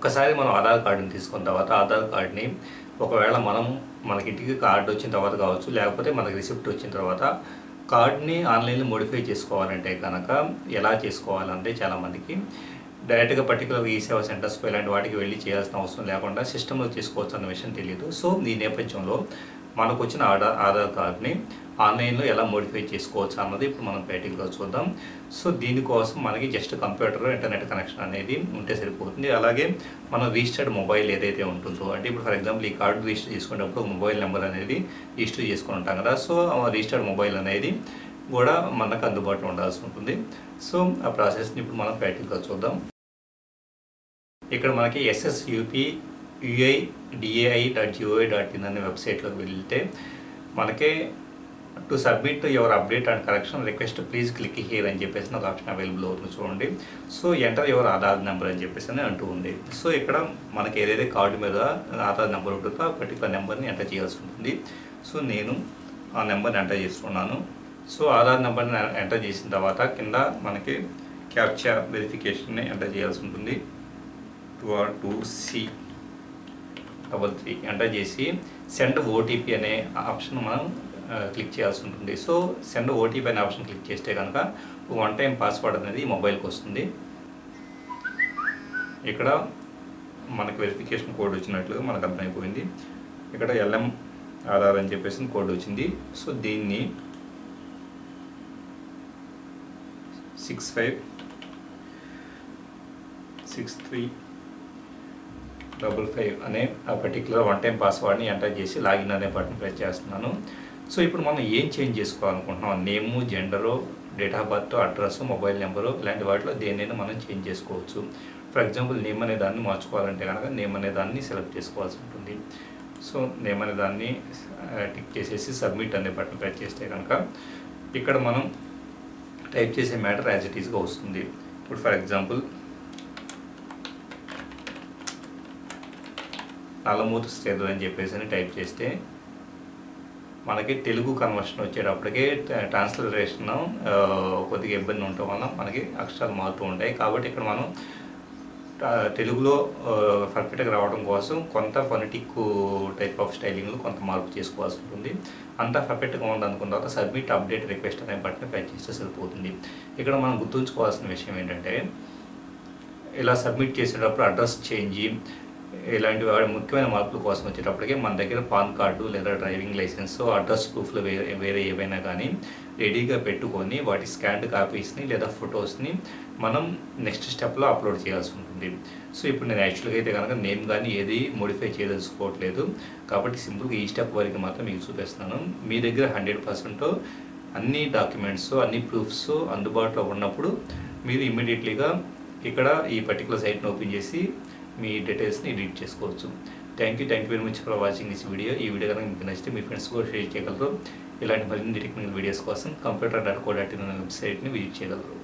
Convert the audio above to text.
ఒక్కసారి మనం ఆధార్ కార్డుని తీసుకున్న తర్వాత ఆధార్ కార్డ్ని ఒకవేళ మనం మనకి ఇంటికి కార్డు వచ్చిన తర్వాత కావచ్చు లేకపోతే మనకి రిసిప్ట్ వచ్చిన తర్వాత కార్డ్ని ఆన్లైన్లో మోడిఫై చేసుకోవాలంటే కనుక ఎలా చేసుకోవాలంటే చాలామందికి డైరెక్ట్గా పర్టికులర్ ఈ సేవా సెంటర్స్కి ఇలాంటి వాటికి వెళ్ళి చేయాల్సిన అవసరం లేకుండా సిస్టంలో చేసుకోవచ్చు అన్న విషయం తెలియదు. సో ఈ నేపథ్యంలో మనకు వచ్చిన ఆధార్ ఆధార్ కార్డ్ని ఆన్లైన్లో ఎలా మోడిఫై చేసుకోవచ్చు అన్నది ఇప్పుడు మనం ప్రాక్టికల్గా చూద్దాం. సో దీనికోసం మనకి జస్ట్ కంప్యూటర్ ఇంటర్నెట్ కనెక్షన్ అనేది ఉంటే సరిపోతుంది. అలాగే మనం రిజిస్టర్డ్ మొబైల్ ఏదైతే ఉంటుందో అంటే ఇప్పుడు ఫర్ ఎగ్జాంపుల్ ఈ కార్డు రిజిస్టర్ చేసుకునేటప్పుడు మొబైల్ నెంబర్ అనేది రిజిస్టర్ చేసుకుని ఉంటాం కదా. సో రిజిస్టర్డ్ మొబైల్ అనేది కూడా మనకు అందుబాటులో ఉండాల్సి ఉంటుంది. సో ఆ ప్రాసెస్ని ఇప్పుడు మనం ప్రాక్టికల్గా చూద్దాం. ఇక్కడ మనకి SSUP UI DAI dot GOI dot in అనే వెబ్సైట్లోకి వెళ్తే మనకి to submit your update and correction request please click here అని చెప్పేసి ఒక ఆప్షన్ అవైలబుల్ అవుతుంది చూడండి. So enter your Aadhaar number అని చెప్పేసి అని అంటూ ఉంది. సో ఇక్కడ మనకి ఏదైతే కార్డు మీద ఆధార్ నెంబర్ ఉంటుందో ఆ పర్టికులర్ నెంబర్ని ఎంటర్ చేయాల్సి ఉంటుంది. సో నేను ఆ నెంబర్ని ఎంటర్ చేస్తున్నాను. సో ఆధార్ నెంబర్ని ఎంటర్ చేసిన తర్వాత కింద మనకి క్యాప్చా వెరిఫికేషన్ని ఎంటర్ చేయాల్సి ఉంటుంది. Two R two C double three enter చేసి సెండ్ ఓటీపీ అనే ఆప్షన్ మనం క్లిక్ చేయాల్సి ఉంటుంది. సో సెండ్ ఓటీపీ అనే ఆప్షన్ క్లిక్ చేస్తే కనుక వన్ టైం పాస్వర్డ్ అనేది మొబైల్కి వస్తుంది. ఇక్కడ మనకి వెరిఫికేషన్ కోడ్ వచ్చినట్లుగా మనకు అర్థమైపోయింది. ఇక్కడ ఎల్ఎం ఆధార్ అని చెప్పేసి కోడ్ వచ్చింది. సో దీన్ని six five six three double five అనే ఆ పర్టికులర్ వన్ టైం పాస్వర్డ్ని ఎంటర్ చేసి లాగిన్ అనే బటన్ ప్రెస్ చేస్తున్నాను. సో ఇప్పుడు మనం ఏం change చేసుకోవాలనుకుంటున్నాం? Name gender date of birth address mobile number ఇలాంటి వాటిలో దేనైనా మనం చేంజ్ చేసుకోవచ్చు. ఫర్ ఎగ్జాంపుల్ నేమ్ అనే దాన్ని మార్చుకోవాలంటే కనుక నేమ్ అనే దాన్ని సెలెక్ట్ చేసుకోవాల్సి ఉంటుంది. సో నేమ్ అనే దాన్ని uh, టిక్ చేసేసి సబ్మిట్ అనే బటన్ ప్రెస్ చేస్తే కనుక ఇక్కడ మనం టైప్ చేసే మ్యాటర్ యాజ్ ఇట్ ఈస్గా వస్తుంది. ఇప్పుడు ఫర్ ఎగ్జాంపుల్ నల్లమూతు శ్రీధర్ అని చెప్పేసి అని టైప్ చేస్తే మనకి తెలుగు కన్వర్షన్ వచ్చేటప్పటికే ట్రాన్స్లరేషన్ కొద్దిగా ఇబ్బంది ఉండటం వల్ల మనకి అక్షరాలు మారుతూ ఉంటాయి. కాబట్టి ఇక్కడ మనం తెలుగులో పర్ఫెక్ట్గా రావడం కోసం కొంత ఫొనటిక్ టైప్ ఆఫ్ స్టైలింగ్లో కొంత మార్పు చేసుకోవాల్సి ఉంటుంది. అంతా పర్ఫెక్ట్గా ఉందనుకున్న తర్వాత సబ్మిట్ అప్డేట్ రిక్వెస్ట్ అనే బటన్ ప్రెస్ చేస్తే సరిపోతుంది. ఇక్కడ మనం గుర్తుంచుకోవాల్సిన విషయం ఏంటంటే ఇలా సబ్మిట్ చేసేటప్పుడు అడ్రస్ చేంజ్ ఇలాంటి ముఖ్యమైన మార్పుల కోసం వచ్చేటప్పటికే మన దగ్గర పాన్ కార్డు లేదా డ్రైవింగ్ లైసెన్స్ అడ్రస్ ప్రూఫ్లు వేరే వేరే ఏవైనా కానీ రెడీగా పెట్టుకొని వాటి స్కాన్డ్ కాపీస్ని లేదా ఫొటోస్ని మనం నెక్స్ట్ స్టెప్లో అప్లోడ్ చేయాల్సి ఉంటుంది. సో ఇప్పుడు నేను యాక్చువల్గా అయితే కనుక నేమ్ కానీ ఏది మోడిఫై చేయదలుచుకోవట్లేదు. కాబట్టి సింపుల్గా ఈ స్టెప్ వరకు మాత్రం మీకు చూపిస్తున్నాను. మీ దగ్గర హండ్రెడ్ పర్సెంట్ అన్ని డాక్యుమెంట్స్ అన్ని ప్రూఫ్స్ అందుబాటులో ఉన్నప్పుడు మీరు ఇమ్మీడియట్లీగా ఇక్కడ ఈ పర్టికులర్ సైట్ని ఓపెన్ చేసి మీ డీటెయిల్స్ని ఎడిట్ చేసుకోవచ్చు. Thank you thank you very much for watching this video ఈ వీడియో కనుక మీకు నచ్చితే మీ ఫ్రెండ్స్ కూడా షేర్ చేయగలరు. ఇలాంటి మరిన్ని టెక్నికల్ వీడియోస్ కోసం computer dot co dot in వెబ్సైట్ని విజిట్ చేయగలరు.